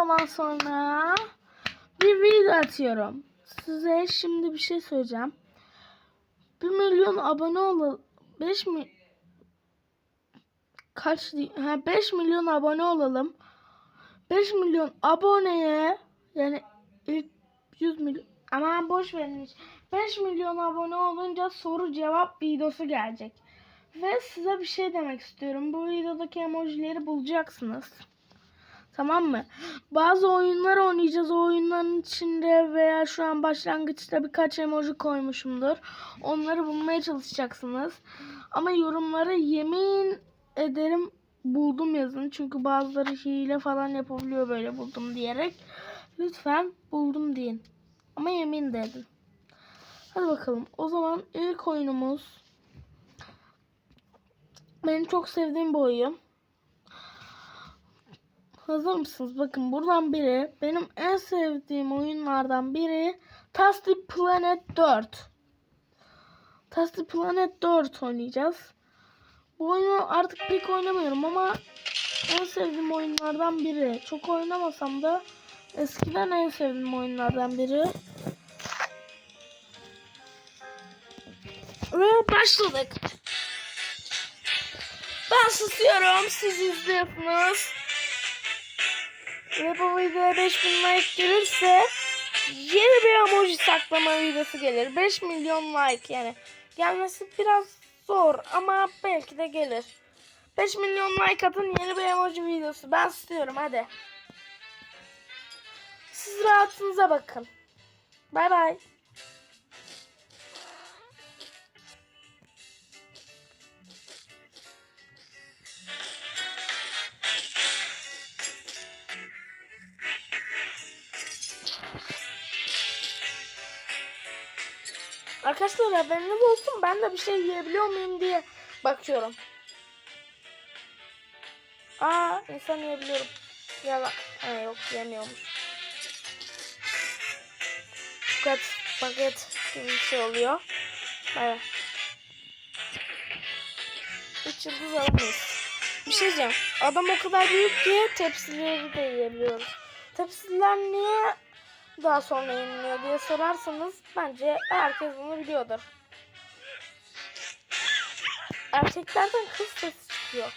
zaman sonra bir video atıyorum. Size şimdi bir şey söyleyeceğim. 1 milyon abone ol 5 mi kaç ha 5 milyon abone olalım. 5 milyon aboneye yani ilk 100 milyon aman boş verin hiç. 5 milyon abone olunca soru cevap videosu gelecek. Ve size bir şey demek istiyorum. Bu videodaki emojileri bulacaksınız. Tamam mı? Bazı oyunlar oynayacağız. O oyunların içinde veya şu an başlangıçta birkaç emoji koymuşumdur. Onları bulmaya çalışacaksınız. Ama yorumlara yemin ederim buldum yazın. Çünkü bazıları hile falan yapabiliyor böyle buldum diyerek. Lütfen buldum deyin. Ama yemin de edin. Hadi bakalım. O zaman ilk oyunumuz benim çok sevdiğim bir oyun. Hazır mısınız? Bakın buradan biri benim en sevdiğim oyunlardan biri Tasty Planet 4. Tasty Planet 4 oynayacağız. Bu oyunu artık pek oynamıyorum ama en sevdiğim oyunlardan biri. Çok oynamasam da eskiden en sevdiğim oyunlardan biri. Ve başladık. Ben susuyorum. Siz izliyorsunuz. Ve bu videoya 5000 like gelirse yeni bir emoji saklama videosu gelir. 5 milyon like yani. Gelmesi biraz zor ama belki de gelir. 5 milyon like atın yeni bir emoji videosu. Ben istiyorum hadi. Siz rahatınıza bakın. Bay bay. Arkadaşlar haberiniz olsun ben de bir şey yiyebiliyor muyum diye bakıyorum. Aa insan yiyebiliyorum. Yalan. Ha, yok yemiyormuş. Paket, paket gibi bir şey oluyor. Evet. Üç yıldız alamayız. Bir şey diyeceğim. Adam o kadar büyük ki tepsileri de yiyebiliyoruz. Tepsiler niye daha sonra yeniliyor diye sorarsanız bence herkes bunu biliyordur. Erkeklerden kız sesi çıkıyor.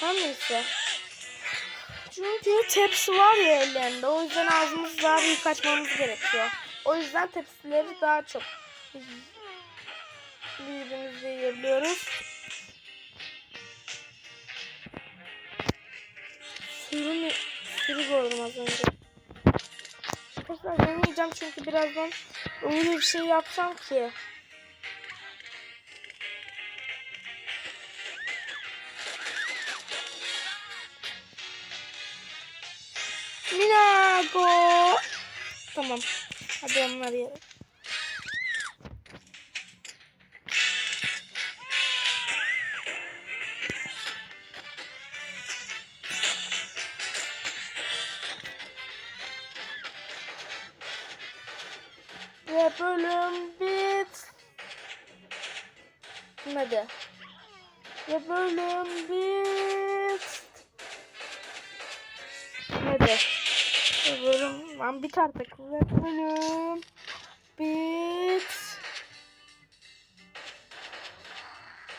Her neyse. Çünkü tepsi var ya ellerinde. O yüzden ağzımızı daha büyük açmamız gerekiyor. O yüzden tepsileri daha çok büyüdüğümüzde yiyebiliyoruz. Sürü Sürü gördüm az önce. Arkadaşlar yemeyeceğim çünkü birazdan öyle bir şey yapacağım ki. Minago. Tamam. Hadi onları yiyelim. Bitmedi. Ve bölüm bit. Bitmedi. Ve bölüm lan bit artık. Ve bit.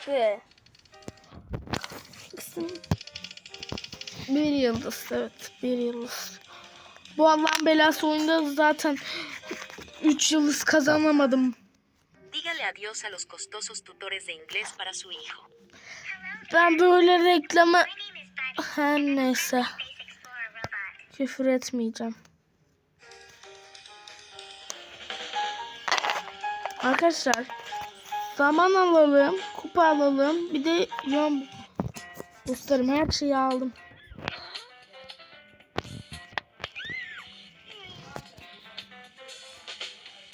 Ve bir yıldız evet bir yıldız. Bu Allah'ın belası oyunda zaten 3 yıldız kazanamadım. Dígale adiós a los costosos tutores de inglés para su hijo. Ben böyle reklama her neyse küfür etmeyeceğim. Arkadaşlar zaman alalım, kupa alalım, bir de yön boostlarım her şeyi aldım.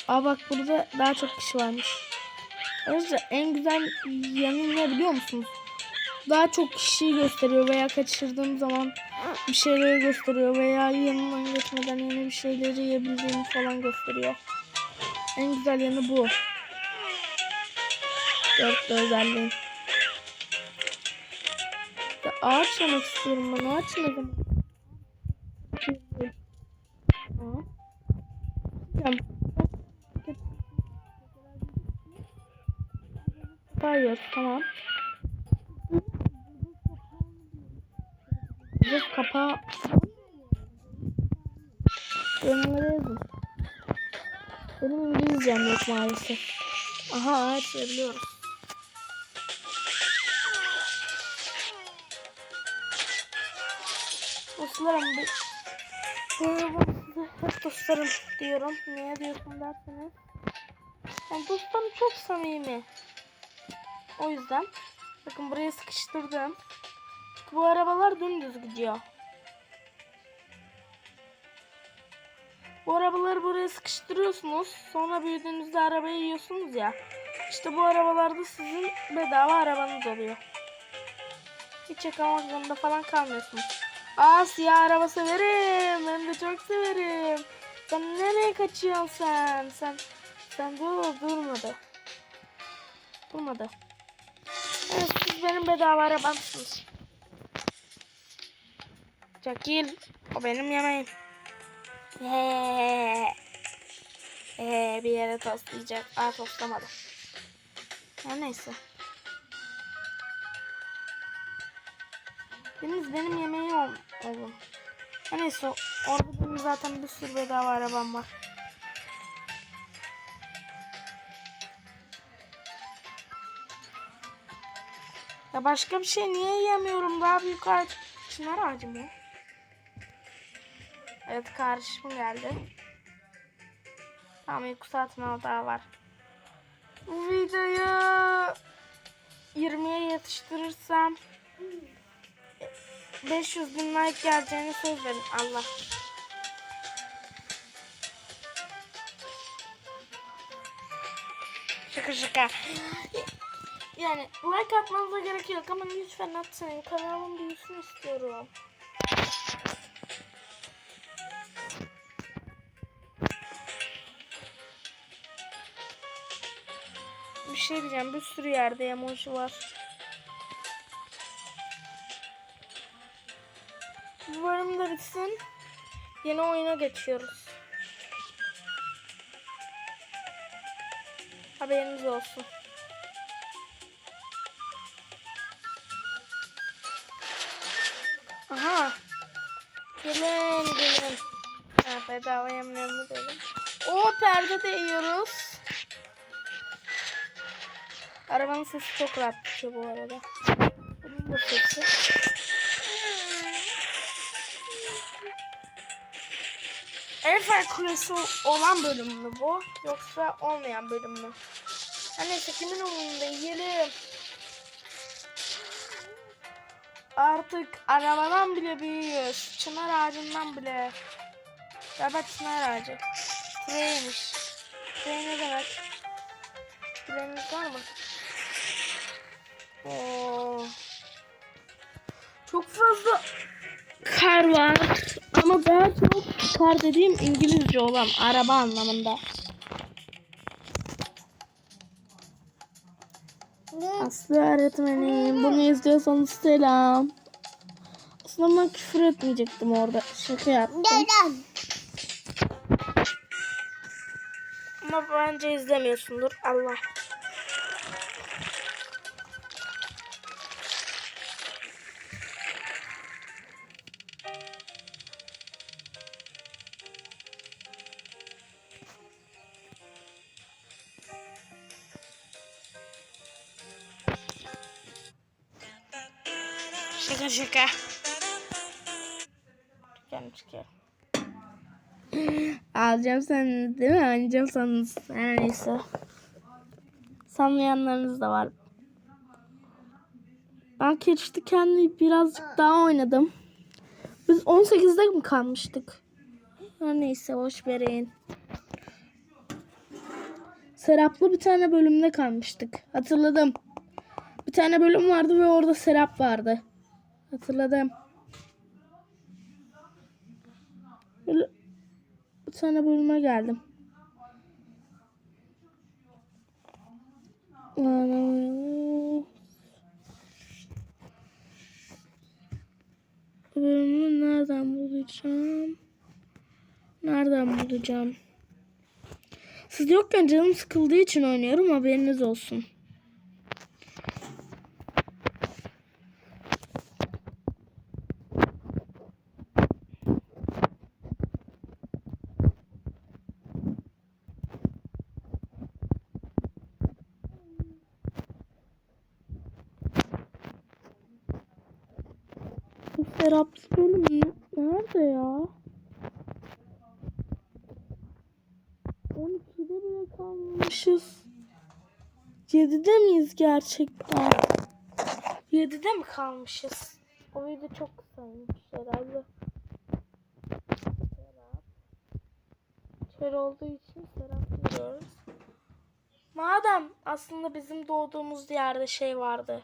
Aa bak burada daha çok kişi varmış. Arkadaşlar en güzel yanı ne biliyor musunuz? Daha çok kişiyi gösteriyor veya kaçırdığım zaman bir şeyleri gösteriyor veya yanından geçmeden yeni bir şeyleri yiyebildiğimi falan gösteriyor. En güzel yanı bu. Dörtte özelliği. Ağaç yemek istiyorum ben. Ağaç ne? Hayır, tamam. Biz kapağı yazın. Benim İngilizcem yok maalesef. Aha ağaç biliyoruz. Dostlarım size hep dostlarım diyorum. Niye diyorsun derseniz. Yani dostlarım çok samimi. O yüzden bakın buraya sıkıştırdım. Bu arabalar dümdüz gidiyor. Bu arabaları buraya sıkıştırıyorsunuz. Sonra büyüdüğünüzde arabayı yiyorsunuz ya. İşte bu arabalarda sizin bedava arabanız oluyor. Hiç yakalamak zorunda falan kalmıyorsunuz. Aa siyah araba severim. Ben de çok severim. Sen nereye kaçıyorsun sen? Sen sen dur durmadı. Durmadı. Evet siz benim bedava arabamsınız. Çekil. O benim yemeğim. Ee, ee, bir yere toslayacak. Aa toslamadı. Her neyse. Deniz benim yemeğim ol olun. Her neyse orada benim zaten bir sürü bedava arabam var. Ya başka bir şey niye yiyemiyorum? Daha büyük ağaç. Çınar ağacı mı? Evet kardeşim geldi. Tamam uyku saatine daha var. Bu videoyu 20'ye yetiştirirsem 500 bin like geleceğini söz verin Allah. Şaka şaka. Yani like atmanıza gerek yok ama lütfen atın. Kanalım büyüsün istiyorum. Bir şey diyeceğim. Bir sürü yerde emoji var. Bu bölüm de bitsin. Yeni oyuna geçiyoruz. Haberiniz olsun. Bedava yemlerimi dedim. O perde de yiyoruz. Arabanın sesi çok rahat çıkıyor bu arada. Bunun da sesi. Eiffel Kulesi olan bölüm mü bu? Yoksa olmayan bölüm mü? Ha neyse kimin umurunda yiyelim. Artık arabadan bile büyüyoruz. Çınar ağacından bile. Galiba çınar ağacı. Türeymiş. Türey ne demek? Türeyiniz var mı? Oo. Çok fazla kar var. Ama daha çok kar dediğim İngilizce olan araba anlamında. Aslı öğretmenim bunu izliyorsanız selam. Aslında ben küfür etmeyecektim orada. Şaka yaptım. Ama bence izlemiyorsundur. Allah. Şaka şaka. Çıkarım çıkarım. Alacağım sen değil mi? Alacağım sanız. Her neyse. Sanmayanlarınız da var. Ben Catch'te kendi birazcık daha oynadım. Biz 18'de mi kalmıştık? Her neyse boş verin. Serap'lı bir tane bölümde kalmıştık. Hatırladım. Bir tane bölüm vardı ve orada Serap vardı. Hatırladım. sana bölüme geldim. Bölümü nereden bulacağım? Nereden bulacağım? Siz yokken canım sıkıldığı için oynuyorum haberiniz olsun. Seraplı bölüm ne- nerede ya? 12'de bile kalmamışız. 7'de miyiz gerçekten? 7'de mi kalmışız? O video çok kısaymış herhalde. Serap. Kör olduğu için Serap diyoruz. Madem aslında bizim doğduğumuz yerde şey vardı.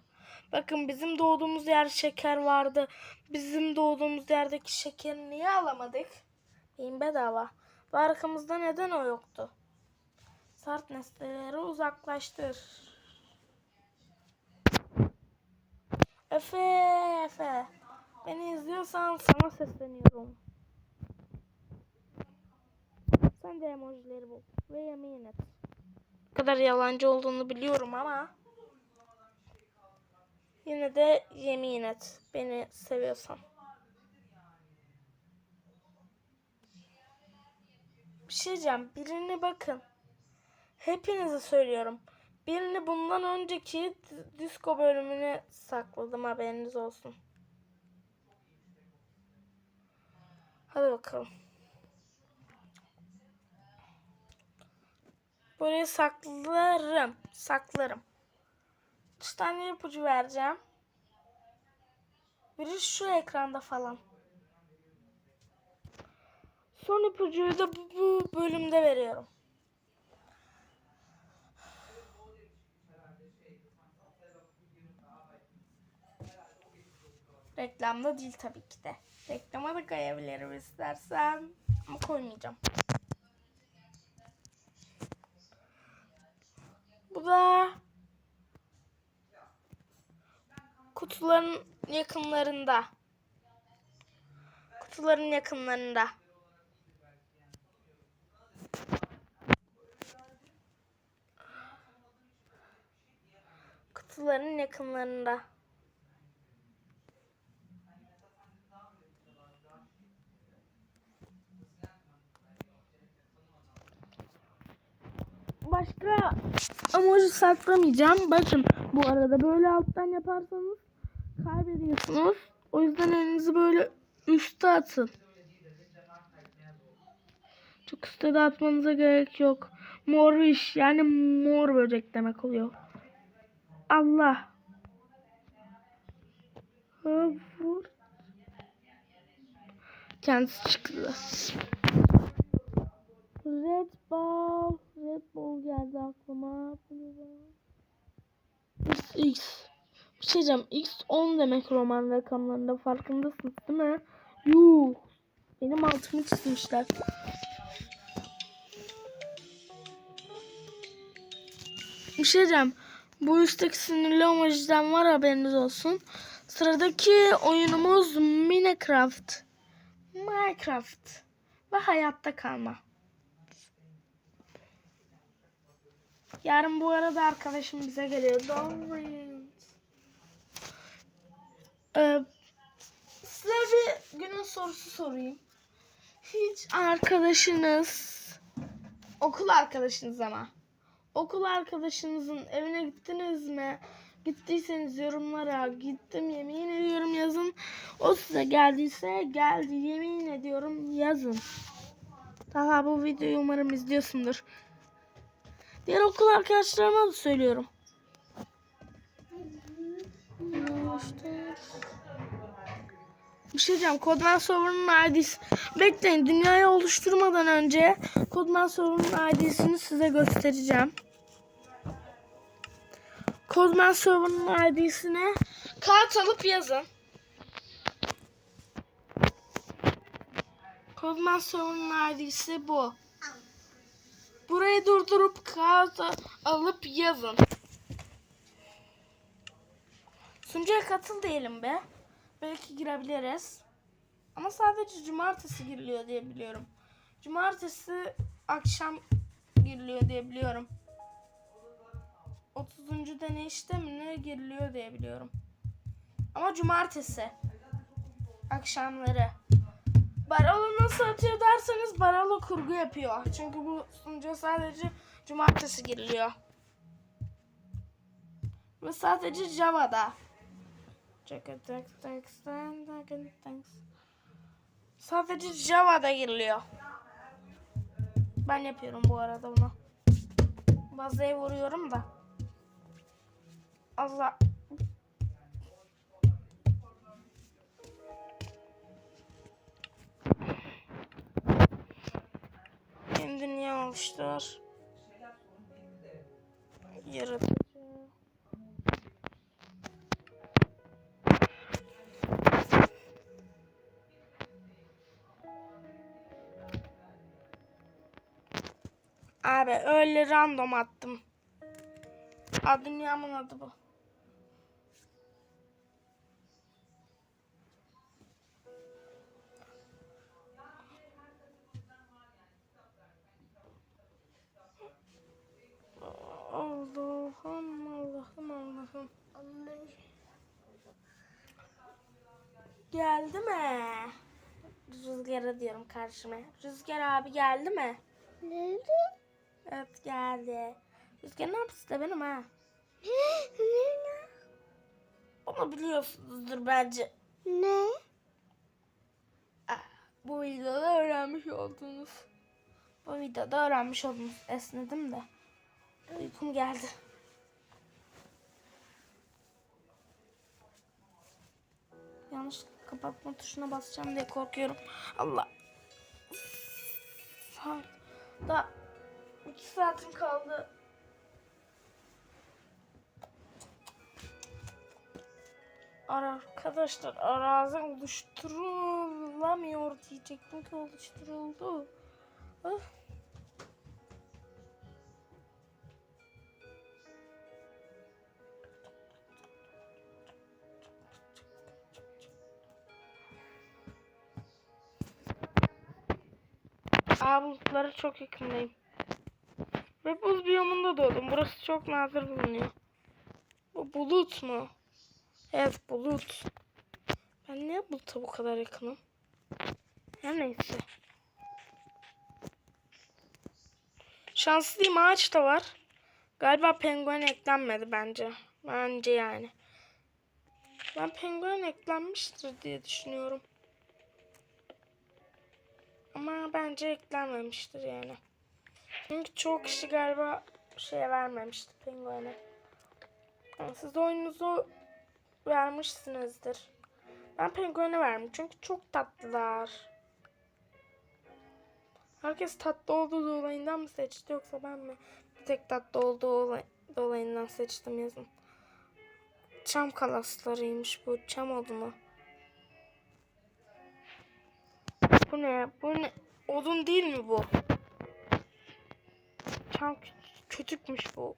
Bakın bizim doğduğumuz yerde şeker vardı. Bizim doğduğumuz yerdeki şekeri niye alamadık? Beyin bedava. Ve arkamızda neden o yoktu? Sert nesneleri uzaklaştır. Efe, Efe. Beni izliyorsan sana sesleniyorum. Sen de emojileri bul ve yemin et. Ne kadar yalancı olduğunu biliyorum ama yine de yemin et beni seviyorsan. Bir şey diyeceğim. Birini bakın. Hepinize söylüyorum. Birini bundan önceki disco bölümüne sakladım haberiniz olsun. Hadi bakalım. Buraya saklarım. Saklarım. Üç tane ipucu vereceğim. Biri şu ekranda falan. Son ipucuyu da bu, bu bölümde veriyorum. Reklamda değil tabii ki de. Reklama da koyabilirim istersen. Ama koymayacağım. Bu da kutuların yakınlarında. Kutuların yakınlarında. Kutuların yakınlarında. Başka emoji saklamayacağım. Bakın bu arada böyle alttan yaparsanız kaybediyorsunuz. O yüzden elinizi böyle üste atın. Çok üstte de atmanıza gerek yok. Mor iş yani mor böcek demek oluyor. Allah. Vur. Kendisi çıktı. Red Ball. Red Ball geldi aklıma. X. Bir şey diyeceğim. X 10 demek roman rakamlarında. Farkındasınız değil mi? Yuh. Benim altımı çizmişler. Bir şey diyeceğim. Bu üstteki sinirli emojiden var haberiniz olsun. Sıradaki oyunumuz Minecraft. Minecraft. Ve hayatta kalma. Yarın bu arada arkadaşım bize geliyor. Doğru. Ee, size bir günün sorusu sorayım. Hiç arkadaşınız, okul arkadaşınız ama, okul arkadaşınızın evine gittiniz mi? Gittiyseniz yorumlara gittim yemin ediyorum yazın. O size geldiyse geldi yemin ediyorum yazın. Daha bu videoyu umarım izliyorsundur. Diğer okul arkadaşlarıma da söylüyorum. Bir şey diyeceğim. Codman Server'ın ID'si. Bekleyin. Dünyayı oluşturmadan önce Codman Server'ın ID'sini size göstereceğim. Codman Server'ın ID'sine kağıt alıp yazın. Codman Server'ın ID'si bu. Burayı durdurup kağıt alıp yazın. Sunucuya katıl diyelim be. Belki girebiliriz. Ama sadece cumartesi giriliyor diye biliyorum. Cumartesi akşam giriliyor diye biliyorum. 30. deneyişte mi ne giriliyor diye biliyorum. Ama cumartesi akşamları. Barolo nasıl atıyor derseniz Barolo kurgu yapıyor. Çünkü bu sunucuya sadece cumartesi giriliyor. Ve sadece Java'da. Sadece Java'da giriliyor. Ben yapıyorum bu arada bunu. Bazaya vuruyorum da. Allah. Yeni dünya oluştur. Yaratıcı. Abi öyle random attım. Aa, dünyamın adı bu. Allah'ım Allah'ım Allah'ım. Geldi mi? Rüzgar'a diyorum karşıma. Rüzgar abi geldi mi? Nerede? Evet geldi. Rüzgar ne yapsın da benim ha? Onu biliyorsunuzdur bence. ne? Ah, Bu videoda öğrenmiş oldunuz. Bu videoda öğrenmiş oldunuz. Esnedim de. Uykum geldi. Yanlış kapatma tuşuna basacağım diye korkuyorum. Allah. Da iki saatim kaldı. Arkadaşlar arazi oluşturulamıyor diyecektim ki oluşturuldu. Öf. Aa bulutlara çok yakındayım. Ve buz biyomunda doğdum. Burası çok nadir bulunuyor. Bu bulut mu? Evet bulut. Ben niye buluta bu kadar yakınım? Her neyse. Şanslıyım ağaç da var. Galiba penguen eklenmedi bence. Bence yani. Ben penguen eklenmiştir diye düşünüyorum. Ama bence eklenmemiştir yani. Çünkü çoğu kişi galiba şeye vermemişti penguene. Yani siz oyununuzu vermişsinizdir. Ben penguene verdim çünkü çok tatlılar. Herkes tatlı olduğu dolayından mı seçti yoksa ben mi bir tek tatlı olduğu olay- dolayından seçtim yazın. Çam kalaslarıymış bu. Çam odunu. Bu ne? Bu ne? Odun değil mi bu? Kö- kötükmüş bu.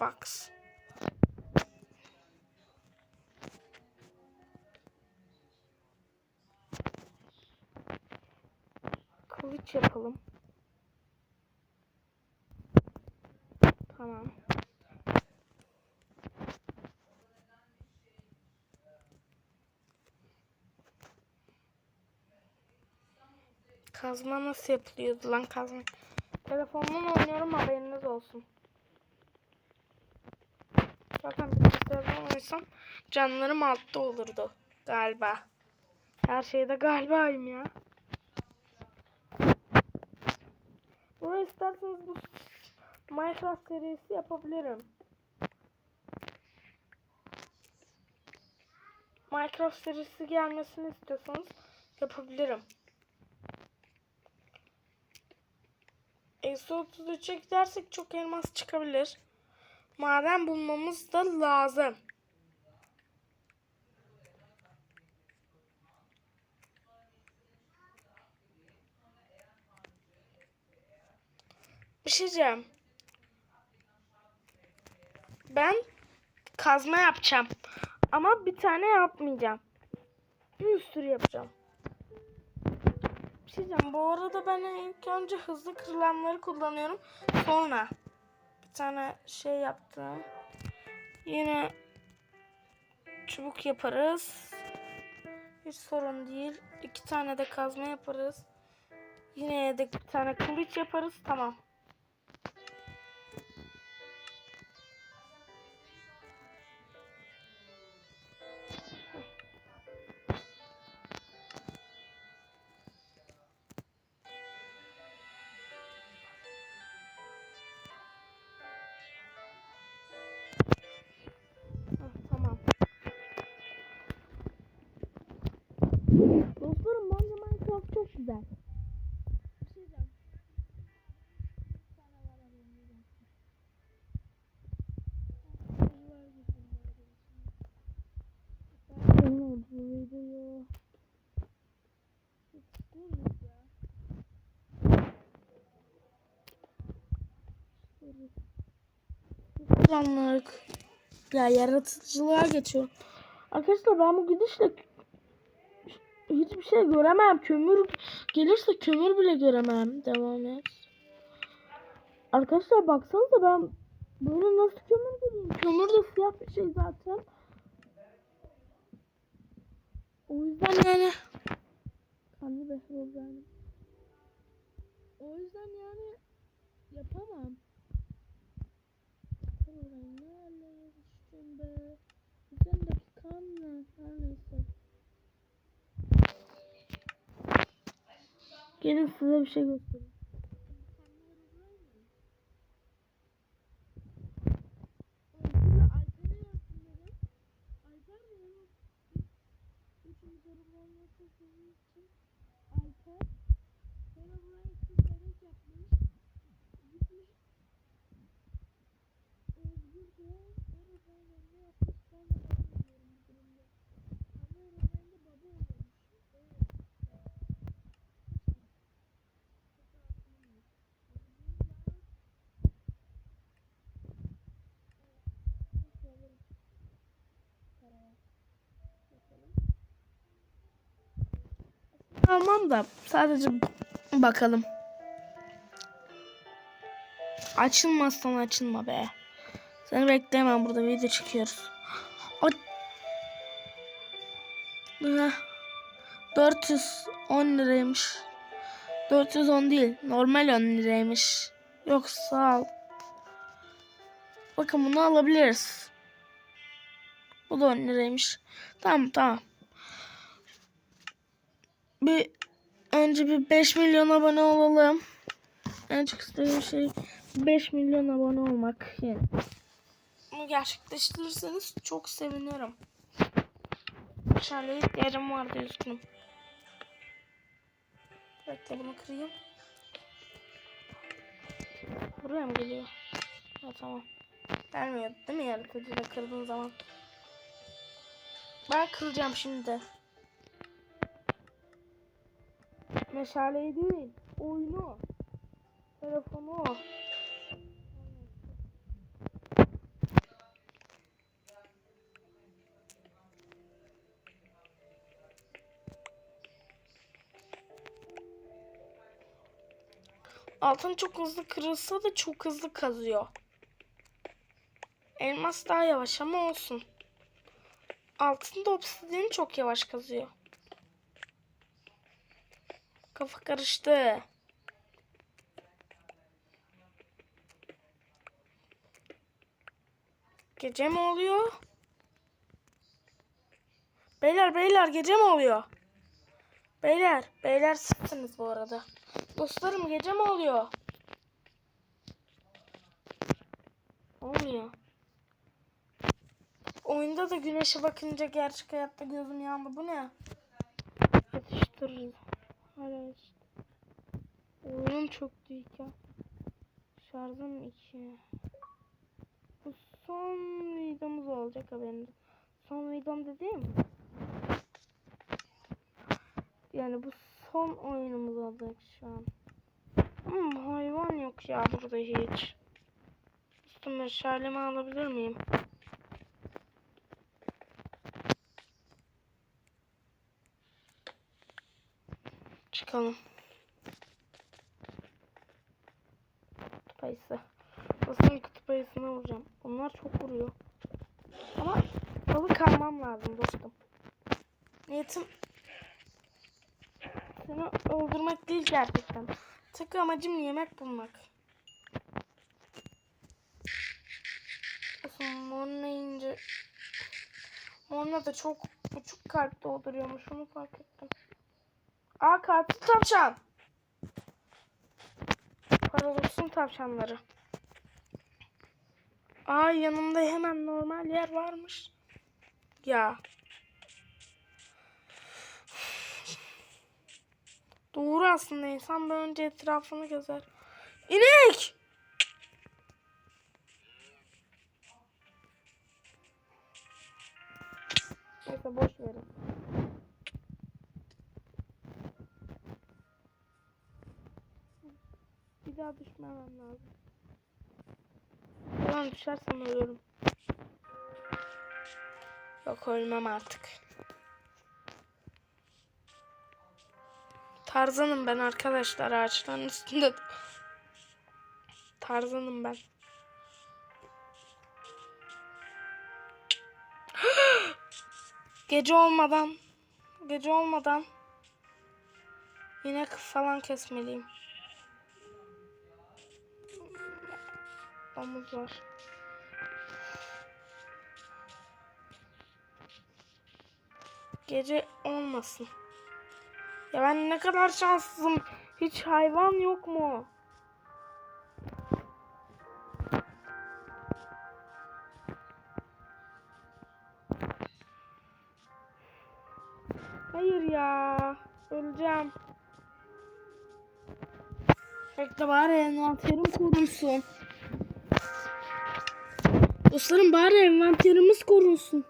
Box. Kılıç yapalım. Tamam. Kazma nasıl yapılıyordu lan kazma? Telefondan oynuyorum haberiniz olsun. Zaten bilgisayardan oynasam canlarım altta olurdu galiba. Her şeyde galibayım ya. Buraya isterseniz bu Minecraft serisi yapabilirim. Minecraft serisi gelmesini istiyorsanız yapabilirim. Eksi 33'e gidersek çok elmas çıkabilir. Maden bulmamız da lazım. Bir şey diyeceğim. Ben kazma yapacağım. Ama bir tane yapmayacağım. Bir sürü yapacağım. Bir şey diyeceğim. Bu arada ben ilk önce hızlı kırılanları kullanıyorum. Sonra bir tane şey yaptım. Yine çubuk yaparız. Hiç sorun değil. İki tane de kazma yaparız. Yine de bir tane kılıç yaparız. Tamam. Karanlık. Ya yaratıcılığa geçiyor. Arkadaşlar ben bu gidişle hiçbir şey göremem. Kömür gelirse kömür bile göremem. Devam et. Arkadaşlar baksanıza ben böyle nasıl kömür göreyim? Kömür de siyah bir şey zaten. O yüzden yani behir olacağını. O yüzden yani yapamam. Orayı ne hallere düştüm be. Üzerindeki kan ne? Her neyse. Gelin size bir şey göstereyim. Alper sonra buraya çizerek yapmış. Gitmiş Özgür de öğretmenin yanına yapmış. Ben de bakmıyorum bu durumda. Ama öğretmen de baba oluyormuş. Evet. Almam da sadece bakalım. Açılmazsan açılma be. Seni bekleyemem burada video çekiyoruz. O... Heh. 410 liraymış. 410 değil. Normal 10 liraymış. Yok sağ ol. Bakın bunu alabiliriz. Bu da 10 liraymış. Tamam tamam. Bir önce bir 5 milyon abone olalım. En çok istediğim şey 5 milyon abone olmak. Yani. Bunu gerçekleştirirseniz çok sevinirim. Şöyle ihtiyacım vardı üzgünüm. Bekle bunu kırayım. Buraya mı geliyor? Ha tamam. Gelmiyor değil mi yaratıcıda kırdığın zaman? Ben kıracağım şimdi. Meşaleyi değil, oyunu. Telefonu. Altın çok hızlı kırılsa da çok hızlı kazıyor. Elmas daha yavaş ama olsun. Altın da obsidiyeni çok yavaş kazıyor. Kafa karıştı. Gece mi oluyor? Beyler beyler gece mi oluyor? Beyler beyler sıktınız bu arada. Dostlarım gece mi oluyor? Olmuyor. Oyunda da güneşe bakınca gerçek hayatta gözüm yandı. Bu ne? Yatıştırırız. Hala işte. Oyunum büyük ya. Şarjım 2. Bu son videomuz olacak haberiniz. Son videom dediğim. Yani bu son oyunumuz olacak şu an. Ama hayvan yok ya burada hiç. Üstüme meşalemi alabilir miyim? Bakalım. Kutup ayısı. Basın kutup ayısına vuracağım. Onlar çok vuruyor. Ama balık almam lazım dostum. Niyetim seni öldürmek değil gerçekten. Tek amacım yemek bulmak. Morna ince Morna da çok buçuk kalp dolduruyormuş onu fark ettim. Aa katil tavşan. Paralolsun tavşanları. Aa yanımda hemen normal yer varmış. Ya. Doğru aslında insan böyle önce etrafını gezer. İnek! Neyse boş verin. Daha düşmemem lazım. Ulan düşersem ölürüm. Yok ölmem artık. Tarzanım ben arkadaşlar ağaçların üstünde. Tarzanım ben. Gece olmadan gece olmadan inek falan kesmeliyim. Domuz var. Gece olmasın. Ya ben ne kadar şanssızım. Hiç hayvan yok mu? Hayır ya. Öleceğim. Bekle bari envanterim korunsun. Dostlarım bari envanterimiz korunsun.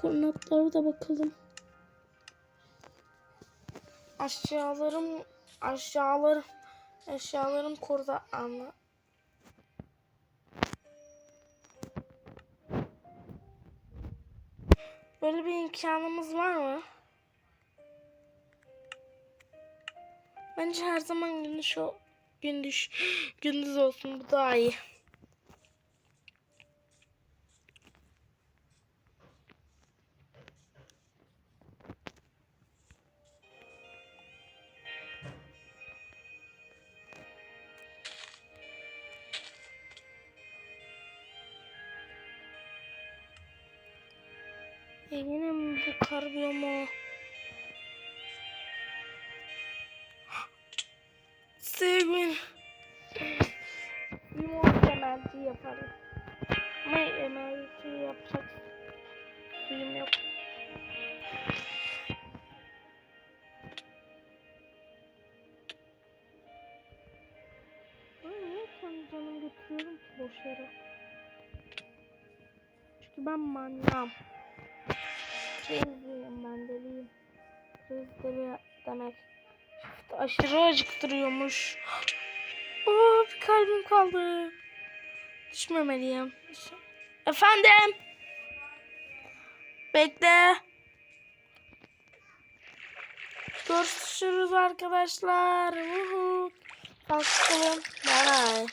Koordinatlara da bakalım. Aşağılarım aşağılarım eşyalarım kurda anla. Böyle bir imkanımız var mı? Bence her zaman gündüz gündüz gündüz olsun bu daha iyi. Kar biyomu? Sevgin. Limon emelci yaparım. Ama emelci yapacak suyum yok. Götürüyorum boş yere? Çünkü ben manyağım. Crazy'yim ben deliyim. Crazy deli demek. İşte aşırı acıktırıyormuş. Oh, bir kalbim kaldı. Düşmemeliyim. Efendim. Bekle. Görüşürüz arkadaşlar. Woohoo. Kalkalım. Bye.